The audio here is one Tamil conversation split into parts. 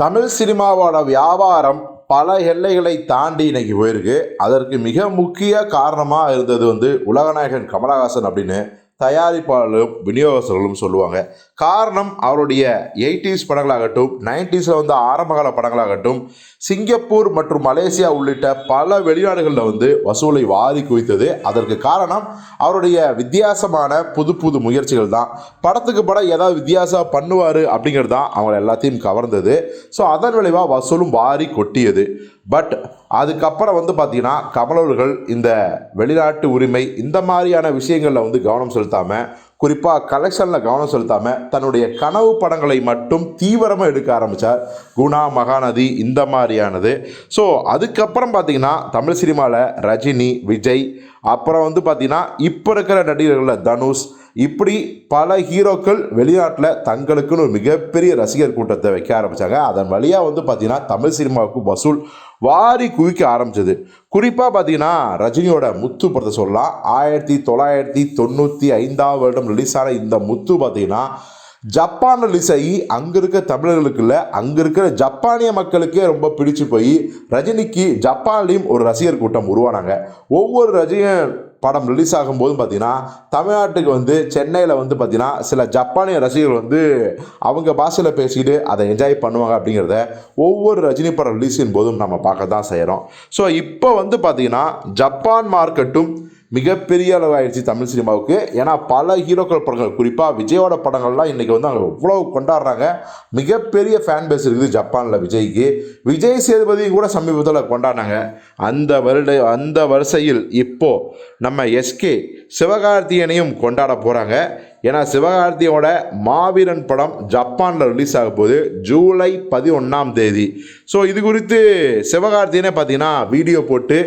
தமிழ் சினிமாவோட வியாபாரம் பல எல்லைகளை தாண்டி இன்னைக்கு போயிருக்கு. அதற்கு மிக முக்கிய காரணமாக இருந்தது வந்து உலகநாயகன் கமலஹாசன் அப்படின்னு தயாரிப்பாளர்களும் விநியோகஸ்தர்களும் சொல்லுவாங்க. காரணம் அவருடைய எயிட்டிஸ் படங்களாகட்டும் நைன்டிஸில் வந்து ஆரம்பகால படங்களாகட்டும் சிங்கப்பூர் மற்றும் மலேசியா உள்ளிட்ட பல வெளிநாடுகளில் வந்து வசூலை வாரி குவித்தது. அதற்கு காரணம் அவருடைய வித்தியாசமான புது புது முயற்சிகள் தான். படத்துக்கு படம் ஏதாவது வித்தியாசம் பண்ணுவார் அப்படிங்கிறது தான் அவங்க எல்லாத்தையும் கவர்ந்தது. ஸோ அதன் விளைவாக வசூலும் வாரி கொட்டியது. பட் அதுக்கப்புறம் வந்து பார்த்திங்கன்னா கமலவர்கள் இந்த வெளிநாட்டு உரிமை இந்த மாதிரியான விஷயங்களில் வந்து கவனம் செலுத்தாமல் குறிப்பாக கலெக்ஷனில் கவனம் செலுத்தாமல் தன்னுடைய கனவு படங்களை மட்டும் தீவிரமாக எடுக்க ஆரம்பித்தார் குணா மகாநதி இந்த மாதிரியானது. ஸோ அதுக்கப்புறம் பார்த்தீங்கன்னா தமிழ் சினிமாவில் ரஜினி விஜய் அப்புறம் வந்து பார்த்தீங்கன்னா இப்போ இருக்கிற நடிகர்களில் தனுஷ் இப்படி பல ஹீரோக்கள் வெளிநாட்டில் தங்களுக்குன்னு ஒரு மிகப்பெரிய ரசிகர் கூட்டத்தை வைக்க ஆரம்பித்தாங்க அதன் வழியாக வந்து பார்த்தீங்கன்னா தமிழ் சினிமாவுக்கு வசூல் வாரி குவிக்க ஆரம்பிச்சது. குறிப்பாக பார்த்தீங்கன்னா ரஜினியோட முத்து படத்தை சொல்லலாம். ஆயிரத்தி தொள்ளாயிரத்தி தொண்ணூற்றி ஐந்தாம் வருடம் ரிலீஸ் இந்த முத்து பார்த்தீங்கன்னா ஜப்பான் ரிலீஸ் ஆகி அங்கே இருக்க தமிழர்களுக்கு இல்லை அங்கே இருக்கிற ஜப்பானிய மக்களுக்கே ரொம்ப பிடிச்சு போய் ரஜினிக்கு ஜப்பான்லேயும் ஒரு ரசிகர் கூட்டம் உருவானாங்க. ஒவ்வொரு ரஜினி படம் ரிலீஸ் ஆகும்போதும் பார்த்தீங்கன்னா தமிழ்நாட்டுக்கு வந்து சென்னையில் வந்து பார்த்தீங்கன்னா சில ஜப்பானிய ரசிகர்கள் வந்து அவங்க பாஷையில் பேசிக்கிட்டு அதை என்ஜாய் பண்ணுவாங்க அப்படிங்கிறத ஒவ்வொரு ரஜினி படம் ரிலீஸின் போதும் நம்ம பார்க்க தான் செய்கிறோம் ஸோ இப்போ வந்து பார்த்திங்கன்னா ஜப்பான் மார்க்கெட்டும் மிகப்பெரிய அளவாயிடுச்சு தமிழ் சினிமாவுக்கு. ஏன்னா பல ஹீரோக்கள் படங்கள் குறிப்பாக விஜயோட படங்கள்லாம் இன்றைக்கி வந்து அங்கே எவ்வளோ கொண்டாடுறாங்க. மிகப்பெரிய ஃபேன் பேஸ் இருக்குது ஜப்பானில் விஜய்க்கு. விஜய் சேதுபதியும் கூட சமீபத்தில் கொண்டாடினாங்க. அந்த வருட அந்த வரிசையில் இப்போது நம்ம எஸ்கே சிவகார்த்தியனையும் கொண்டாட போகிறாங்க ஏன்னா சிவகார்த்தியோட மாவீரன் படம் ஜப்பானில் ரிலீஸ் ஆக போகுது ஜூலை பதினொன்றாம் தேதி. ஸோ இது குறித்து சிவகார்த்தியனே பார்த்தீங்கன்னா வீடியோ போட்டு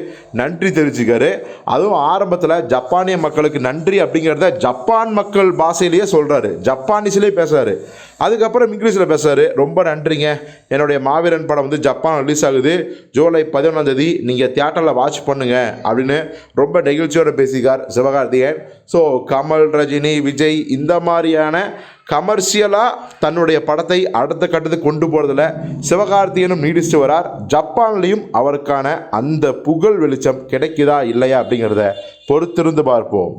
நன்றி தெரிவிச்சுக்காரு. அதுவும் ஆரம்பத்தில் ஜப்பானிய மக்களுக்கு நன்றி அப்படிங்கிறத ஜப்பான் மக்கள் பாஷையிலேயே சொல்கிறாரு ஜப்பானிஸ்லேயே பேசுகிறாரு அதுக்கப்புறம் இங்கிலீஷில் பேசுகிறாரு ரொம்ப நன்றிங்க. என்னுடைய மாவீரன் படம் வந்து ஜப்பான் ரிலீஸ் ஆகுது. ஜூலை பதினொன்றாந்தேதி நீங்கள் தியேட்டரில் வாட்ச் பண்ணுங்க அப்படின்னு ரொம்ப நெகிழ்ச்சியோடு பேசிக்கார் சிவகார்த்திகேயன். ஸோ கமல் ரஜினி விஜய் இந்த மாதிரியான கமர்ஷியலாக தன்னுடைய படத்தை அடுத்த கட்டத்துக்கு கொண்டு போகிறதுல சிவகார்த்தியனும் நீடிச்சுட்டு வரார். ஜப்பான்லேயும் அவருக்கான அந்த புகழ் வெளிச்சம் கிடைக்குதா இல்லையா அப்படிங்கிறத பொறுத்திருந்து பார்ப்போம்.